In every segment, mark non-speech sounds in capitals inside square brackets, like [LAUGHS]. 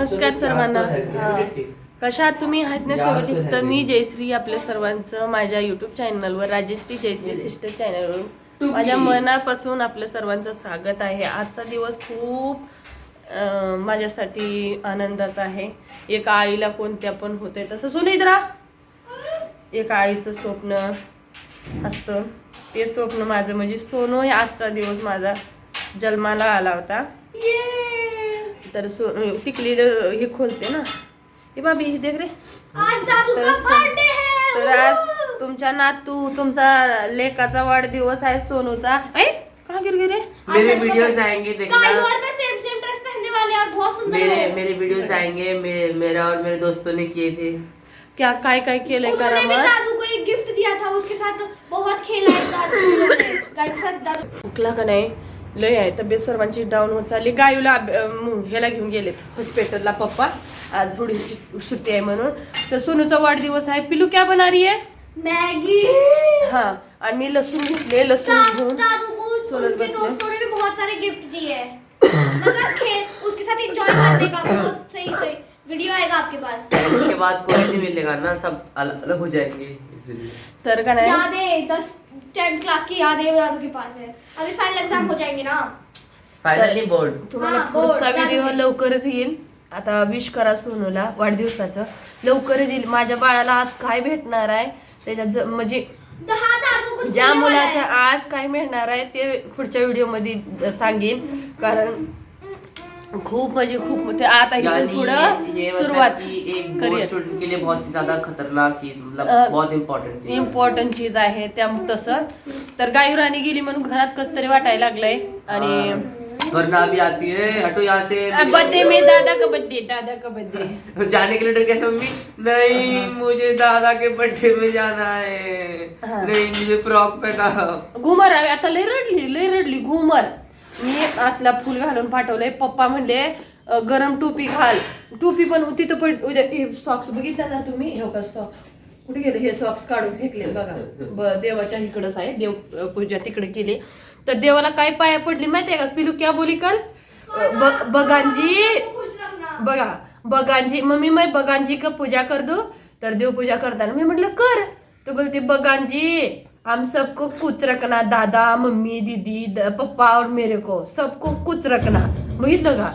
नमस्कार सर्वांना. कशा आहात तुम्ही? आहेत ना सोबत तर मी जयश्री आपल्या सर्वांचं माझ्या युट्यूब चॅनलवर राजश्री जयश्री सिस्टर चॅनलवरून माझ्या मनापासून आपलं सर्वांचं स्वागत आहे. आजचा दिवस खूप माझ्यासाठी आनंदाचा आहे. एका आईला कोणत्या पण होते तसं. सुनिद्रा एका आईचं स्वप्न असतं. ते स्वप्न माझं. म्हणजे सोनू हे आजचा दिवस माझा जन्माला आला होता. तर सो टिकली हे खोलते ना। हे बाबी हे देख रे आज दादू का बर्थडे है तर आज तुमच्या नातू तुमचा लेकाचा वाढदिवस आहे सोनूचा। ऐ कहाँ गिर गिरे मेरे वीडियोस आएँगे देखना। और मैं सेम सेम ड्रेस पहनने वाले और बहुत सुंदर मेरे मेरे वीडियोस आएँगे मे, मेरा और मेरे दोस्तों ने किए थे। क्या काय काय केलंय उन्होंने भी करामत दादू को एक गिफ्ट दिया था उसके साथ बहुत खेला है दादू ने। [LAUGHS] गाइस के दादू का नाही लय आहे तब्येत सर्वांची डाऊन होत चालली. गायूला ह्याला घेऊन गेलेत हॉस्पिटलला पप्पा. आज थोडीशी सुट्टी आहे म्हणून. तर सोनूचा वाढदिवस आहे. पिलू क्या बना रही है? मैगी. हा आणि मी लसूण घेतले लसूण घेऊन उनके बसले। बहुत सारे गिफ्ट दिए. मतलब खेल उसके साथ एंजॉय करने का वीडियो आएगा आपके पास। उसके बाद कोई नहीं मिलेगा ना सब अलग अलग हो जाएंगे इसलिए। तर का नाही यादें दस टेंथ क्लास की यादें दादू के पास है। अभी फाइनल एग्जाम हो जाएंगे ना। फाइनली बोर्ड तुम्हाला हा, पुढचा बोर्ड, व्हिडिओ. लवकरच येईल. आता विश करा सोनूला वाढदिवसाचं. लवकरच येईल. माझ्या बाळाला आज काय भेटणार आहे? त्याच्यात ज- म्हणजे दादू ज्या मुलाचं है। आज काय मिळणार आहे ते पुढच्या व्हिडिओमध्ये सांगेन. कारण खूप म्हणजे खूप ते आता ये, ये सुरुवात कि लिए बहुत ज्यादा खतरनाक चीज मतलब बहुत इम्पोर्टेंट चीज इम्पॉर्टंट चीज आहे त्या तसं. तर गायू राणी गेली म्हणून घरात कस तरी वाटायला लागलंय. आणि वरना अभी आती है हटो यहाँ से बर्थडे में दादा का बर्थडे दादा का बर्थडे [LAUGHS] जाने के लिए डर कैसे मम्मी नहीं मुझे दादा के बर्थडे में जाना है। नहीं मुझे फ्रॉक पहना। घुमर आता लय रडली लय रडली घुमर. मी असला फुल घालून पाठवलंय. पप्पा म्हणले गरम टोपी घाल. टोपी पण तिथं पण उद्या हे सॉक्स बघितला ना तुम्ही? हे का सॉक्स कुठे गेले? हे सॉक्स काढून फेकले बघा. ब- देवाच्या इकडंच आहे देव पूजा तिकडे केली. तर देवाला काय पाया पडली माहितीये का? पिलू क्या बोली काल? ब- बगांजी. बघा बगांजी. मम्मी मी बगांजी का पूजा कर दो. तर देव पूजा करताना मी म्हटलं कर. तो बोलते बगांजी हम सबको कुछ रखना दादा मम्मी दीदी पप्पा और मेरे को। सबको कुछ रखना। बघितलं का?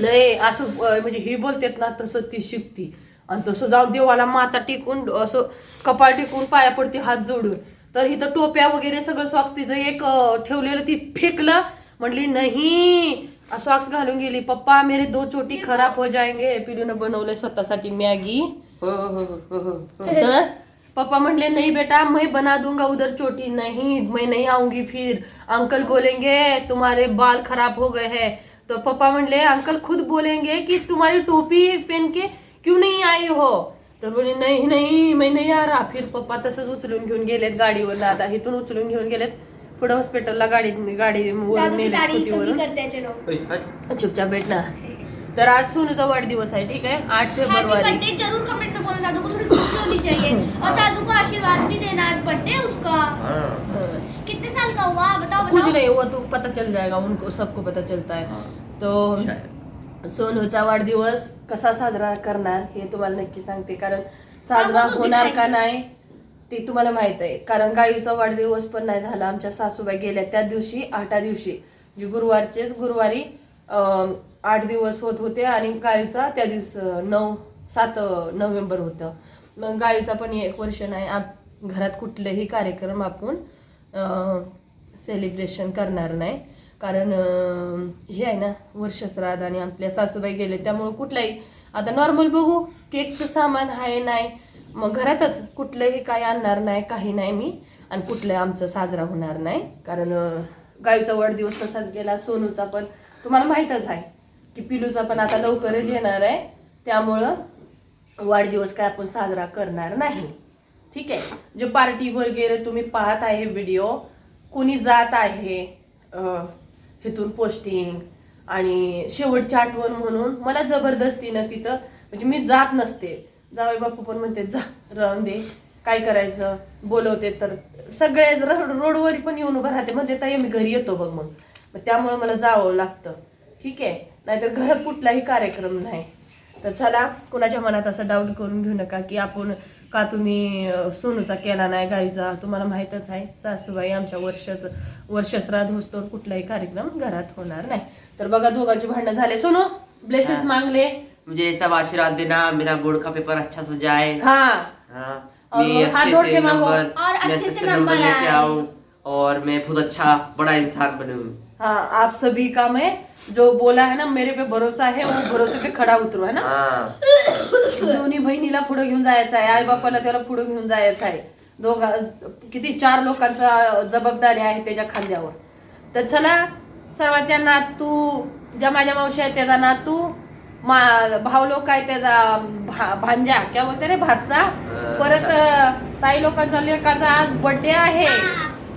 लय असं म्हणजे हे बोलतात ना तसं ती शिकती. आणि तसं जाऊन देवाला माता टेकून असं कपाळ टेकून पाया पडते हात जोडून. तर इथं टोप्या वगैरे सगळं सॉक्स तिचं एक ठेवलेलं ती फेकलं. म्हणली नाही. सॉक्स घालून गेली. पप्पा मेरे दो चोटी खराब हो जाएंगे. पिलूनं बनवलंय स्वतःसाठी मॅगी. हो हो हो हो हो हो. तर पापा म्हणले नहीं बेटा मैं बना दूंगा उधर चोटी. नहीं मैं नहीं आऊंगी फिर। अंकल बोलेंगे तुम्हारे बाल खराब हो गए हैं। तो पापा म्हणले अंकल खुद बोलेंगे कि तुम्हारी टोपी पहन के क्यों नहीं आई हो? तर बोले नहीं नहीं मैं नहीं आ रहा। फिर पप्पा तसंच उचलून घेऊन गेलेत गाडीवर आता इथून उचलून घेऊन गेलेत. पुढे हॉस्पिटलला गाडी गाडीवर दादू नेले स्कूटीवर हट. चुपचाप भेट ना तर आज सोनूचा वाढदिवस आहे ठीक आहे? आठ फेब्रुवारी बर्थडे जरूर कमेंट में बोलना दादू को थोड़ी खुशी होनी चाहिए और दादू आशीर्वाद भी देना बर्थडे है उसका. हाँ, कितने साल का हुआ? बताओ कुछ बताओ. नहीं हुआ तो पता चल जाएगा उनको सबको पता चलता है। हाँ, तो. सोनूचा वाढदिवस कसा साजरा करणार हे तुम्हाला नक्की सांगते. कारण साजरा होणार का नाही ते तुम्हाला माहीत आहे. कारण गाईचा वाढदिवस पण नाही झाला आमच्या सासूबाई गेल्या त्या दिवशी आठा दिवशी. जे गुरुवारचेच गुरुवारी अं, आठ दिवस होत होते आणि गाईचा त्या दिवस नऊ सात नोव्हेंबर होतं. मग गाईचा पण एक वर्ष नाही घरात कुठलेही कार्यक्रम आपण सेलिब्रेशन करणार नाही. कारण हे आहे ना वर्षश्राद्ध आणि आपल्या सासूबाई गेले त्यामुळं कुठलाही आता नॉर्मल बघू केकचं सामान आहे नाही मग घरातच कुठलंही काय आणणार नाही काही नाही मी आणि कुठलं आमचं साजरा होणार नाही. कारण गायूचा गाईचा वाढदिवस तसाच गेला सोनूचा पण तुम्हाला माहीतच आहे की पिलूचा पण आता लवकरच येणार आहे त्यामुळं वाढदिवस काय आपण साजरा करणार नाही. ठीक आहे? जे पार्टी वगैरे तुम्ही पाहत आहे व्हिडिओ कोणी जात आहे हेतून इथून पोस्टिंग आणि शेवटची आठवण म्हणून मला जबरदस्तीनं तिथं म्हणजे मी जात नसते. जावे बापू पण म्हणते जा राहून दे. काय करायचं? बोलवते तर. सगळे रोड रोडवर पण येऊन उभं राहते. म्हणते ताई मी घरी येतो बघ मग. मग त्यामुळं मला जावं लागतं. ठीक आहे? नाहीतर घरात कुठलाही कार्यक्रम नाही. तर चला कुणाच्या मनात असं डाऊट करून घेऊ नका की आपण का तुम्ही सोनूचा केला नाही गाईचा तुम्हाला माहीतच आहे सासूबाई आमच्या वर्षाचं वर्षश्राद्ध होस्तोवर कुठलाही कार्यक्रम घरात होणार नाही. तर बघा दोघांची भांडणं झाले. सोनू ब्लेसेस मांगले. मुझे सब आशीर्वाद देना मेरा बोर्ड का पेपर अच्छा से जाए हा. हाँ मैं अच्छे से। नंबर मैं अच्छे से नंबर लेके। आऊँ। और मैं बहुत अच्छा बड़ा इंसान बनूं हाँ। आप सभी का मैं जो बोला है ना मेरे पे भरोसा है वो भरोसे पे खडा उतरू है ना? हाँ। दोन्ही बहिणीला पुढे घेऊन जायचं आहे आई बापाला त्याला पुढे घेऊन जायचं आहे. दोघा किती चार लोकांचा जबाबदारी आहे त्याच्या खांद्यावर. तर चला सर्वांच्या नातू ज्या माझ्या मावशी आहेत त्याचा नातू मा भाव लोक आहे त्याचा भा, भांजा क्या बोलते रे भातचा? परत ताई लोकांचा लेकाचा आज बर्थडे आहे.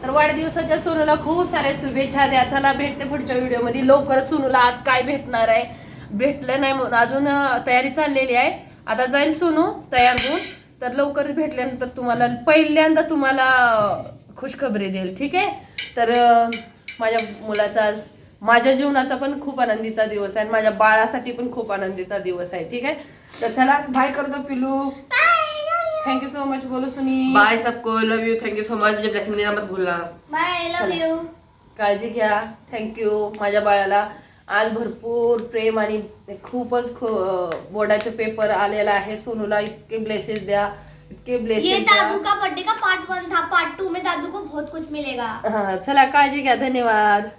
तर वाढदिवसाच्या सोनूला खूप साऱ्या शुभेच्छा द्या. चला भेटते पुढच्या व्हिडिओमध्ये. लवकर सोनूला आज काय भेटणार आहे? भेटलं नाही म्हणून. अजून तयारी चाललेली आहे. आता जाईल सोनू तयार होऊन. तर लवकरच भेटल्यानंतर तुम्हाला पहिल्यांदा तुम्हाला खुशखबरी देईल. ठीक आहे? तर माझ्या मुलाचा आज माझ्या जीवनाचा पण खूप आनंदीचा दिवस आहे. आणि माझ्या बाळासाठी पण खूप आनंदीचा दिवस आहे. ठीक आहे? तर चला बाय करतो पिलू. थँक्यू सो मच बोलो सुनी. बाय सबको love you thank you so much मुझे ब्लेसिंग देना मत भूलना. Bye love. यू काळजी घ्या. थँक्यू माझ्या बाळाला. आज भरपूर प्रेम आणि खूपच खू बोर्डाचे पेपर आलेला आहे. सोनूला इतके ब्लेसेस द्या. इतके ये ब्लेसेस दादू द्या. का बर्थडे का पार्ट वन था? पार्ट टू में दादू को बहुत कुछ मिलेगा. हा चला काळजी घ्या. धन्यवाद.